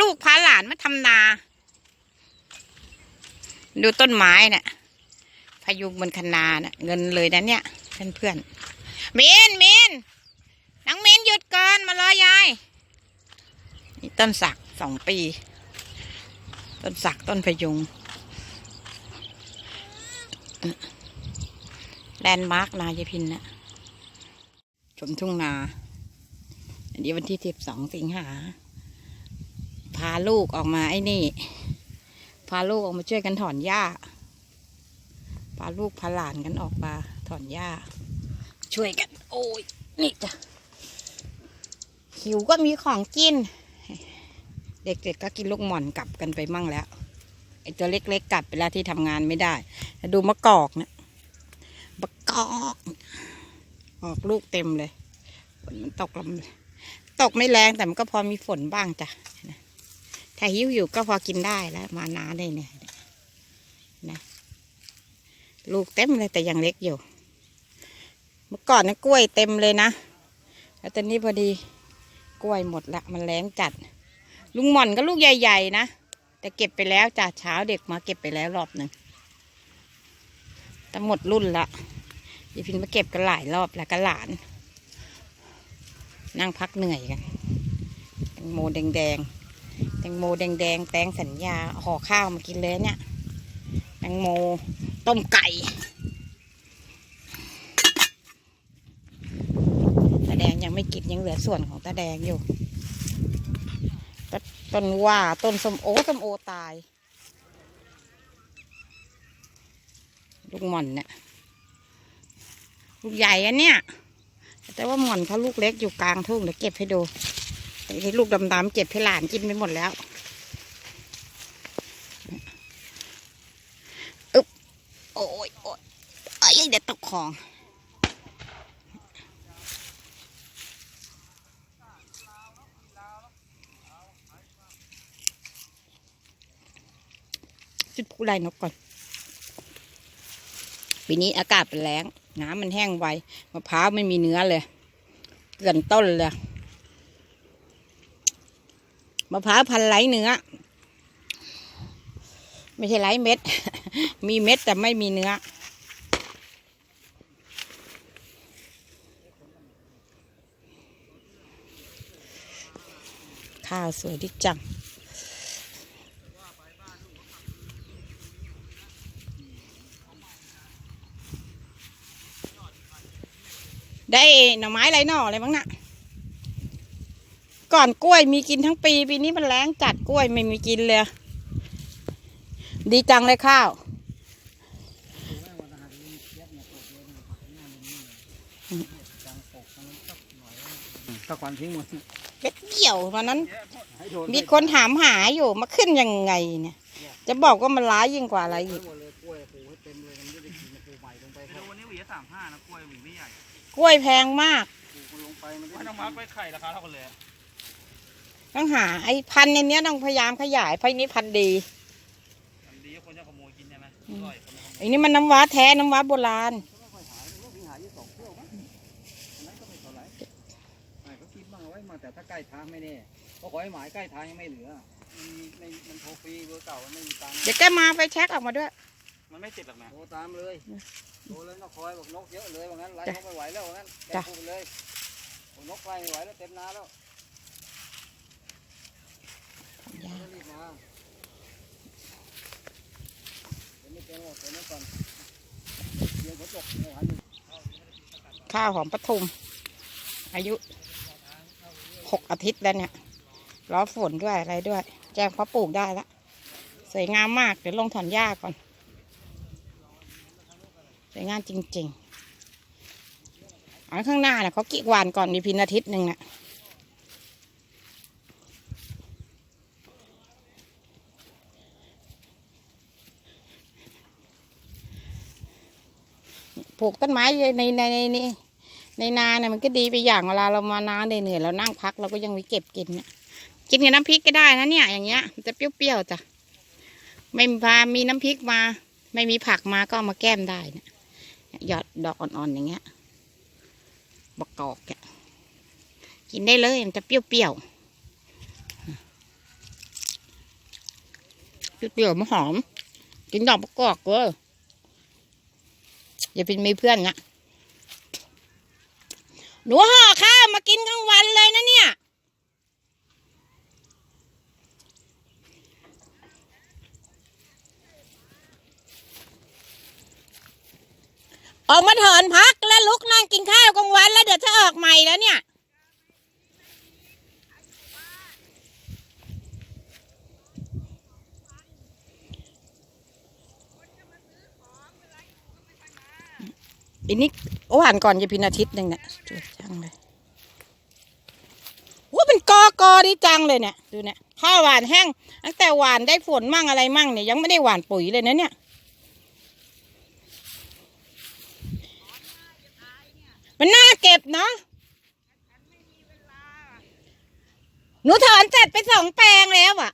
ลูกพาหลานมาทำนา ดูต้นไม้นี่ยพายุงบนคนาเน่ะ เงินเลยนะเนี่ยเพื่อนเพื่อนๆมินมินนังมินหยุดก่อนมารอยายนี่ต้นสักสองปี ต้นสักต้นพยุงแลนด์มาร์กนายายพินนะชมทุ่งนา อันนี้วันที่สิบสองสิงหา พาลูกออกมาไอ้นี่ พาลูกออกมาช่วยกันถอนหญ้า พาลูกพาหลานกันออกมาถอนหญ้า ช่วยกัน โอ้ยนี่จ้ะหิวก็มีของกิน เด็กๆก็กินลูกหม่อนกลับกันไปมั่งแล้วไอ้ตัวเล็กๆกลับไปแล้วที่ทำงานไม่ได้ดูมะกอกเนี่ยมะกอกออกลูกเต็มเลยฝนมันตกลำตกไม่แรงแต่มันก็พอมีฝนบ้างจ้ะนะ ถ้าหิวอยู่ก็พอกินได้แล้ว มานาได้เนี่ยนะลูกเต็มเลยแต่ยังเล็กอยู่ เมื่อก่อนนะกล้วยเต็มเลยนะแล้วตอนนี้พอดีกล้วยหมดละมันแรงจัด ลุงหม่อนก็ลูกใหญ่ ๆ นะแต่เก็บไปแล้วจ้ะเช้าเด็กมาเก็บไปแล้วรอบหนึ่งแต่หมดรุ่นละยายพินมาเก็บกันหลายรอบแล้วก็หลาน นั่งพักเหนื่อยกันโมแดงๆ แตงโมแดงๆแตงสัญญาห่อข้าวมากินเลยเนี่ยแตงโมต้มไก่ตาแดงยังไม่กินยังเหลือส่วนของตาแดงอยู่ต้นว่าต้นสมโอสมโอตาย ลูกหม่อนเนี่ยลูกใหญ่อันเนี้ยแต่ว่าหม่อนเขาลูกเล็กอยู่กลางทุ่งเดี๋ยวเก็บให้ดู แต่ที่ลูกดำๆเก็บให้หลานกินไปหมดแล้วอึ๊บโอ้ยโอ้ยเอ้ยเดี๋ยวตกของจุดผู้ไล่นกก่อน ปีนี้อากาศเป็นแรงน้ำมันแห้งไวมะพร้าวไม่มีเนื้อเลย เกลื่อนต้นเลย มะพร้าวพันไร้เนื้อ ไม่ใช่ไร้เม็ด มีเม็ดแต่ไม่มีเนื้อ ข้าวสวยดิจังได้หน่อไม้ไรหน่ออะไรบ้างน่ะ ก่อนกล้วยมีกินทั้งปี ปีนี้มันแรงจัดกล้วยไม่มีกินเลย ดีจังเลยข้าวถ้าควันทิ้งหมดเป็ดเดี่ยววันนั้น มีคนถามหาอยู่มาขึ้นยังไงเนี่ย จะบอกว่ามันร้ายยิ่งกว่าอะไรอีกกล้วยปลูกให้เต็มเลยมันนี้หวีสามห้านะกล้วยหวีไม่ใหญ่ กล้วยแพงมากปลูกมันลงไปมันว่าน้องมาร์คไปไข่ราคาเท่ากันเลย ต้องหาไอ้พันธุ์ในเนี้ยต้องพยายามขยายเพราะอันนี้พันธุ์ดีอันดีคนจะขโมยกินใช่ไหมอืมอร่อยคนจะขโมยไอ้นี่มันน้ำว้าแท้น้ำว้าโบราณหายี่สองเที่ยวมั้งอันนั้นก็ไม่เท่าไหร่ไม่เขาคิดบ้างเอาไว้มาแต่ถ้าใกล้ทางไม่แน่เพราะขอให้หมายใกล้ทางยังไม่เหลือ มันมีในมันโทรฟรีเบอร์เก่ามันไม่มีตังค์เดี๋ยวแกมาไปเช็คออกมาด้วย มันไม่ติดหรอกนะโทรตามเลยโทรแล้วนกคอยบอกนกเยอะเลยว่างั้นไล่จ้ะนกไม่ไหวแล้วว่างั้นแกจ้ะพูดไปเลยบอกนกไล่ไม่ไหวแล้วเต็มนาแล้วรีบมาเดี๋ยวไม่เต็มหรอกเดี๋ยวนี้ก่อนเดี๋ยวฝนตกไม่ไหวอยู่ ข้าวหอมปทุม อายุหกอาทิตย์แล้วเนี่ยรอฝนด้วยอะไรด้วย แจ้งเขาปลูกได้ละสวยงามมาก เดี๋ยวลงถอนหญ้าก่อน สวยงามจริงๆอันข้างหน้าเนี่ยเขากิหวานก่อนมีพินอาทิตย์หนึ่งน่ะ ปลูกต้นไม้ในในในในในนาเนี่ยมันก็ดีไปอย่างเวลาเรามานาเหนื่อยเรานั่งพักเราก็ยังมีเก็บกินเนี่ยกินกับน้ำพริกก็ได้นะเนี่ยอย่างเงี้ยมันจะเปรี้ยวๆจ้ะไม่พามีน้ำพริกมา ไม่มีผักมาก็เอามาแก้มได้เนี่ยหยอดดอกอ่อนๆอย่างเงี้ยบกกอกเนี่ยกินได้เลยมันจะเปรี้ยวๆเดี๋ยวมันหอม กินดอกประกอบเว้ย อย่าเป็นมีเพื่อนนะหนูห่อข้าวมากินกลางวันเลยนะเนี่ย ออกมาถอนพักแล้วลุกนั่งกินข้าวกลางวันแล้วเดี๋ยวจะออกใหม่แล้วเนี่ย อันนี้หวานก่อนจะพินอาทิตย์หนึ่งเนี่ยสวยจังเลยว่าเป็นกอกอดีจังเลยเนี่ยดูเนี่ยข้าวหวานแห้งตั้งแต่หวานได้ฝนมั่งอะไรมั่งเนี่ยยังไม่ได้หวานปุ๋ยเลยนะเนี่ยมันน่าเก็บเนาะหนูถอนเสร็จไปสองแปลงแล้วอะ